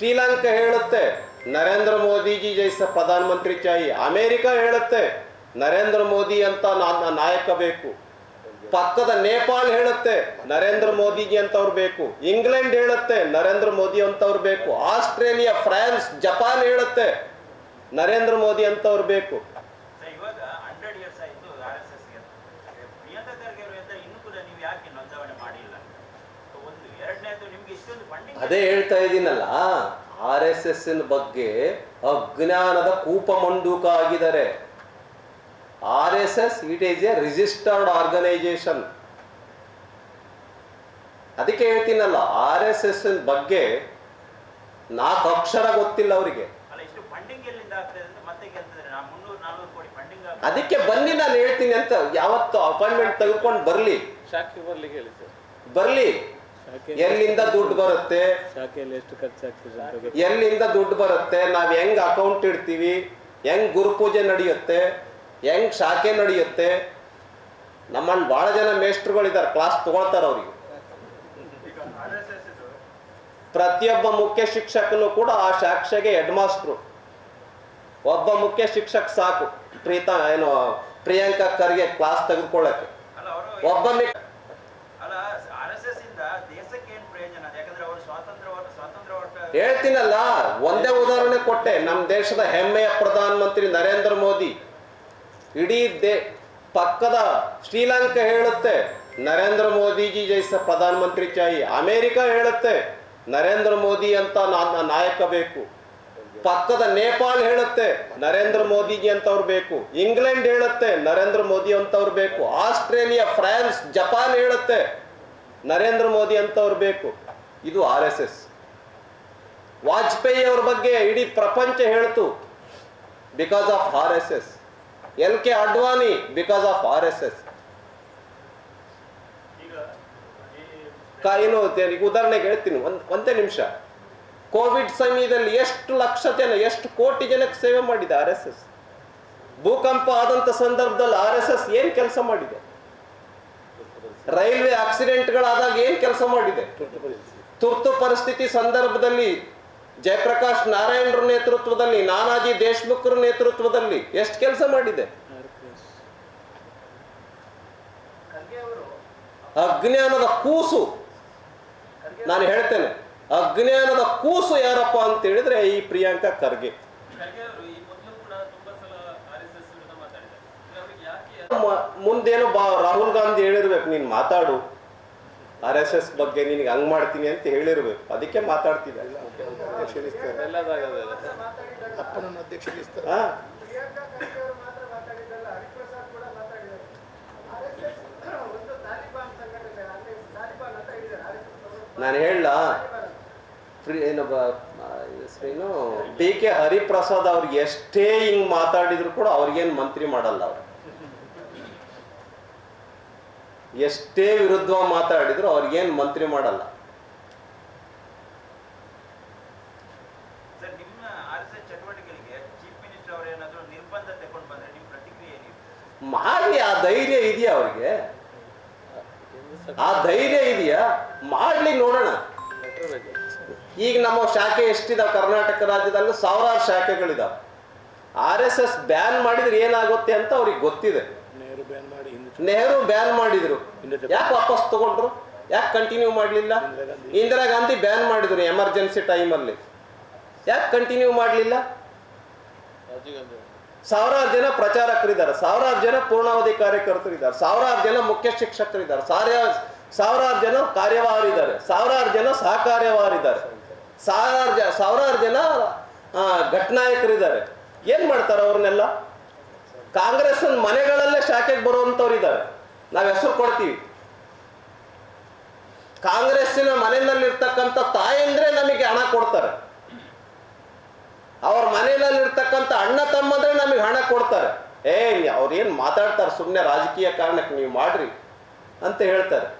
ಶ್ರೀಲಂಕಾ ಹೇಳುತ್ತೆ, ನರೇಂದ್ರ ಮೋದಿಜಿ ಜೈಸ ಪ್ರಧಾನಮಂತ್ರಿ ಚಾಯಿ. ಅಮೇರಿಕಾ ಹೇಳುತ್ತೆ, ನರೇಂದ್ರ ಮೋದಿ ಅಂತ ನಾಯಕ ಬೇಕು. ಪಕ್ಕದ ನೇಪಾಳ ಹೇಳುತ್ತೆ, ನರೇಂದ್ರ ಮೋದಿಜಿ ಅಂತವ್ರು ಬೇಕು. ಇಂಗ್ಲೆಂಡ್ ಹೇಳುತ್ತೆ, ನರೇಂದ್ರ ಮೋದಿ ಅಂತವ್ರು ಬೇಕು. ಆಸ್ಟ್ರೇಲಿಯಾ, ಫ್ರಾನ್ಸ್, ಜಪಾನ್ ಹೇಳುತ್ತೆ, ನರೇಂದ್ರ ಮೋದಿ ಅಂತವ್ರು ಬೇಕು ಸರ್ ಇವಾಗ ಹಂಡ್ರೆಡ್ ಇಯರ್ಸ್ ಆಯ್ತು ಆರ್ ಎಸ್ ಎಸ್ಗೆ ಪ್ರಿಯಾಂಕಾ ಖರ್ಗೆ ಅವರು ಅಂತ ಇನ್ನೂ ಕೂಡ ನೀವು ಯಾಕೆ ನೋಂದಣಿ ಮಾಡಿಲ್ಲ ಒಂದು ಎರಡನೇದು ನಿಮ್ಗೆ ಇಷ್ಟೊಂದು ಫಂಡಿಂಗ್ ಅದೇ ಹೇಳ್ತಾ ಇದ್ದೀನಲ್ಲ ಆರ್ ಎಸ್ ಎಸ್ ಬಗ್ಗೆ ಅಜ್ಞಾನದ ಕೂಪ ಮಂಡೂಕ ಆಗಿದ್ದಾರೆ. R S S it is a registered organisation ಅದಕ್ಕೆ ಹೇಳ್ತೀನಲ್ಲ ಆರ್ ಎಸ್ ಎಸ್ ಬಗ್ಗೆ ನಾಲ್ಕು ಅಕ್ಷರ ಗೊತ್ತಿಲ್ಲ ಅವರಿಗೆ. ಅಲ್ಲ ಇಷ್ಟು ಫಂಡಿಂಗ್ ಎಲ್ಲಿಂದ ಆಗ್ತದೆ ಅಂತ ಮತ್ತೆ ಕೇಳ್ತಿದ್ರೆ ನಾ ಮುನ್ನೂರು ನಾನ್ನೂರು ಕೋಟಿ ಫಂಡಿಂಗ್ ಅದಕ್ಕೆ ಬನ್ನಿ ನಾನು ಹೇಳ್ತೀನಿ ಅಂತ ಯಾವತ್ತು ಅಪಾಯಿಂಟ್ಮೆಂಟ್ ತೆಗೆದುಕೊಂಡು ಬರ್ಲಿ. ಬರ್ಲಿ. ಎಲ್ಲಿಂದ ದುಡ್ಡು ಬರುತ್ತೆ? ಎಲ್ಲಿಂದ ದುಡ್ಡು ಬರುತ್ತೆ? ನಾವ್ ಹೆಂಗ್ ಅಕೌಂಟ್ ಇಡ್ತೀವಿ? ಹೆಂಗ್ ಗುರುಪೂಜೆ ನಡೆಯುತ್ತೆ? ಹೆಂಗ್ ಶಾಖೆ ನಡೆಯುತ್ತೆ? ನಮ್ಮಲ್ಲಿ ಬಹಳ ಜನ ಮೇಸ್ಟ್ರುಗಳಿದ್ದಾರೆ ಕ್ಲಾಸ್ ತಗೊಳ್ತಾರ ಅವ್ರಿಗೆ. ಪ್ರತಿಯೊಬ್ಬ ಮುಖ್ಯ ಶಿಕ್ಷಕನು ಕೂಡ ಆ ಶಾಖೆಗೆ ಹೆಡ್ ಮಾಸ್ಟ್ರು ಒಬ್ಬ ಮುಖ್ಯ ಶಿಕ್ಷಕ ಸಾಕು. ಪ್ರೀತಾ ಏನು ಪ್ರಿಯಾಂಕಾ ಖರ್ಗೆ ಕ್ಲಾಸ್ ತೆಗೆದುಕೊಳ್ಳಕ್ಕೆ. ಅಲ್ಲ ಅವರು ಒಬ್ಬ ಮಿ- ಅಲ್ಲ ಆರ್ ಎಸ್ ಎಸ್ ಇಂದ ದೇಶಕ್ಕೆ ಏನ್ ಪ್ರಯೋಜನ ಅದು ಯಾಕಂದ್ರೆ ಅವರು ಸ್ವಾತಂತ್ರ್ಯ ಹೋರಾಟ ಸ್ವಾತಂತ್ರ್ಯ ಹೋರಾಟ ಹೇಳ್ತೀನಲ್ಲ, ಒಂದೇ ಉದಾಹರಣೆ ಕೊಟ್ಟೆ. ನಮ್ಮ ದೇಶದ ಹೆಮ್ಮೆಯ ಪ್ರಧಾನ ಮಂತ್ರಿ ನರೇಂದ್ರ ಮೋದಿ. ಇಡೀ ದೇ, ಪಕ್ಕದ ಶ್ರೀಲಂಕಾ ಹೇಳುತ್ತೆ, ನರೇಂದ್ರ ಮೋದಿಜಿ ಪ್ರಧಾನ ಮಂತ್ರಿ ಚಾಯಿ. ಅಮೇರಿಕ ಹೇಳುತ್ತೆ, ನರೇಂದ್ರ ಮೋದಿ ಅಂತ ನಾಯಕ ಬೇಕು. ಪಕ್ಕದ ನೇಪಾಳ ಹೇಳುತ್ತೆ, ನರೇಂದ್ರ ಮೋದಿಜಿ ಅಂತವ್ರು ಬೇಕು. ಇಂಗ್ಲೆಂಡ್ ಹೇಳುತ್ತೆ, ನರೇಂದ್ರ ಮೋದಿ ಅಂತವ್ರು ಬೇಕು. ಆಸ್ಟ್ರೇಲಿಯಾ, ಫ್ರಾನ್ಸ್, ಜಪಾನ್ ಹೇಳುತ್ತೆ, ನರೇಂದ್ರ ಮೋದಿ ಅಂತವ್ರು ಬೇಕು. ಇದು ಆರ್ ಎಸ್ ಎಸ್. ವಾಜಪೇಯಿ ಅವ್ರ ಬಗ್ಗೆ ಇಡೀ ಪ್ರಪಂಚ ಹೇಳ್ತು. Because of R S S L K Advani because of R S S ಏನು ಈಗ ಉದಾಹರಣೆಗೆ ಹೇಳ್ತೀನಿ ಒಂದ್ ಒಂದೇ ನಿಮಿಷ. ಕೋವಿಡ್ ಸಮಯದಲ್ಲಿ ಎಷ್ಟು ಲಕ್ಷ ಜನ ಎಷ್ಟು ಕೋಟಿ ಜನಕ್ಕೆ ಸೇವೆ ಮಾಡಿದೆ ಆರ್ ಎಸ್ ಎಸ್ ಭೂಕಂಪ ಆದಂತ ಸಂದರ್ಭದಲ್ಲಿ ಆರ್ ಎಸ್ ಎಸ್ ಏನ್ ಕೆಲಸ ಮಾಡಿದೆ? ರೈಲ್ವೆ ಆಕ್ಸಿಡೆಂಟ್ಗಳಾದಾಗ ಏನ್ ಕೆಲಸ ಮಾಡಿದೆ? ತುರ್ತು ಪರಿಸ್ಥಿತಿ ಸಂದರ್ಭದಲ್ಲಿ ಜಯಪ್ರಕಾಶ್ ನಾರಾಯಣರ ನೇತೃತ್ವದಲ್ಲಿ, ನಾನಾಜಿ ದೇಶ್ಮುಖ್ರ ನೇತೃತ್ವದಲ್ಲಿ ಎಷ್ಟು ಕೆಲಸ ಮಾಡಿದೆ? ಅಜ್ಞಾನದ ಕೂಸು. ನಾನು ಹೇಳ್ತೇನೆ, ಅಜ್ಞಾನದ ಕೂಸು ಯಾರಪ್ಪ ಅಂತ ಹೇಳಿದ್ರೆ ಈ ಪ್ರಿಯಾಂಕಾ ಖರ್ಗೆ. ಮುಂದೇನು ಬಾ ರಾಹುಲ್ ಗಾಂಧಿ ಹೇಳಿರ್ಬೇಕು, ನೀನ್ ಮಾತಾಡು. ಆರ್ ಎಸ್ ಎಸ್ ಬಗ್ಗೆ ನಿನಗೆ ಹಂಗ್ ಮಾಡ್ತೀನಿ ಅಂತ ಹೇಳಿರ್ಬೇಕು. ಅದಕ್ಕೆ ಮಾತಾಡ್ತಿದ್ದೆ. ಎಲ್ಲದಾಗದಲ್ಲ ಅಪ್ಪನನ್ನು ಅಧ್ಯಕ್ಷರಿಸ್ತಾರೆ ಹಾ. ಪ್ರಿಯಾಂಕಾ ಖರ್ಗೆ ಅವರು ಮಾತ್ರ ಮಾತಾಡಿದ್ದಲ್ಲ ಹರಿಪ್ರಸಾದ್ ಕೂಡ ಮಾತಾಡಿದ್ದಾರೆ. ಆರ್ಎಸ್ಎಸ್ ಒಂದು ತಾಲಿಬಾನ್ ಸಂಘಟನೆ ಅಲ್ಲಿ ತಾಲಿಬಾನ್ ಅಂತ ಹೇಳಿದ್ದಾರೆ ಆರ್ಎಸ್ಎಸ್ ನಾನು ಹೇಳ ಏನು ಡಿ ಕೆ ಹರಿಪ್ರಸಾದ್ ಅವ್ರಿಗೆ ಎಷ್ಟೇ ಹಿಂಗೆ ಮಾತಾಡಿದ್ರು ಕೂಡ ಅವ್ರಿಗೇನು ಮಂತ್ರಿ ಮಾಡಲ್ಲ ಅವ್ರು. ಎಷ್ಟೇ ವಿರುದ್ಧ ಮಾತಾಡಿದ್ರು ಅವ್ರಿಗೇನು ಮಂತ್ರಿ ಮಾಡಲ್ಲ. ಮಾಡಿ ಆ ಧೈರ್ಯ ಇದೆಯಾ ಅವ್ರಿಗೆ? ಆ ಧೈರ್ಯ ಇದೆಯಾ? ಮಾಡ್ಲಿ ನೋಡೋಣ. ಈಗ ನಮ್ಮ ಶಾಖೆ ಎಷ್ಟಿದಾವೆ ಕರ್ನಾಟಕ ರಾಜ್ಯದಲ್ಲಿ ಸಾವಿರಾರು ಶಾಖೆಗಳಿದಾವೆ. ಆರ್ ಎಸ್ ಎಸ್ ಬ್ಯಾನ್ ಮಾಡಿದ್ರೆ ಏನಾಗುತ್ತೆ ಅಂತ ಅವ್ರಿಗೆ ಗೊತ್ತಿದೆ. ನೆಹರು ಬ್ಯಾನ್ ಮಾಡಿದ್ರು. ಯಾಕೆ ವಾಪಸ್ ತಗೊಂಡ್ರು? ಯಾಕೆ ಕಂಟಿನ್ಯೂ ಮಾಡಲಿಲ್ಲ? ಇಂದಿರಾ ಗಾಂಧಿ. ಬ್ಯಾನ್ ಮಾಡಿದ್ರು ಎಮರ್ಜೆನ್ಸಿ ಟೈಮಲ್ಲಿ ಯಾಕೆ ಕಂಟಿನ್ಯೂ ಮಾಡಲಿಲ್ಲ? ಸಾವಿರಾರು ಜನ ಪ್ರಚಾರಕರಿದ್ದಾರೆ ಸಾವಿರಾರು ಜನ ಪೂರ್ಣಾವಧಿ ಕಾರ್ಯಕರ್ತರಿದ್ದಾರೆ ಸಾವಿರಾರು ಜನ ಮುಖ್ಯ ಶಿಕ್ಷಕರಿದ್ದಾರೆ ಸಾವಿರ ಸಾವಿರಾರು ಜನ ಕಾರ್ಯವಾರಿದ್ದಾರೆ ಸಾವಿರಾರು ಜನ ಸಹಕಾರ್ಯವಾರಿದ್ದಾರೆ ಸಾವಿರಾರು ಜನ ಸಾವಿರಾರು ಜನ ಘಟನಾಯಕರಿದ್ದಾರೆ ಏನ್ ಮಾಡ್ತಾರೆ ಅವ್ರನ್ನೆಲ್ಲ? ಕಾಂಗ್ರೆಸ್ ಮನೆಗಳಲ್ಲೇ ಶಾಖೆಗೆ ಬರುವಂತವ್ರು ಇದ್ದಾರೆ. ನಾವು ಹೆಸರು ಕೊಡ್ತೀವಿ. ಕಾಂಗ್ರೆಸ್ಸಿನ ಮನೆಯಲ್ಲಿರ್ತಕ್ಕಂಥ ತಾಯಂದ್ರೆ ನಮಗೆ ಹಣ ಕೊಡ್ತಾರೆ. ಅವ್ರ ಮನೆಯಲ್ಲಿರ್ತಕ್ಕಂಥ ಅಣ್ಣ ತಮ್ಮಂದ್ರೆ ನಮಗೆ ಹಣ ಕೊಡ್ತಾರೆ. ಏ ಏನು ಮಾತಾಡ್ತಾರೆ? ಸುಮ್ಮನೆ ರಾಜಕೀಯ ಕಾರಣಕ್ಕೆ ನೀವು ಮಾಡ್ರಿ ಅಂತ ಹೇಳ್ತಾರೆ.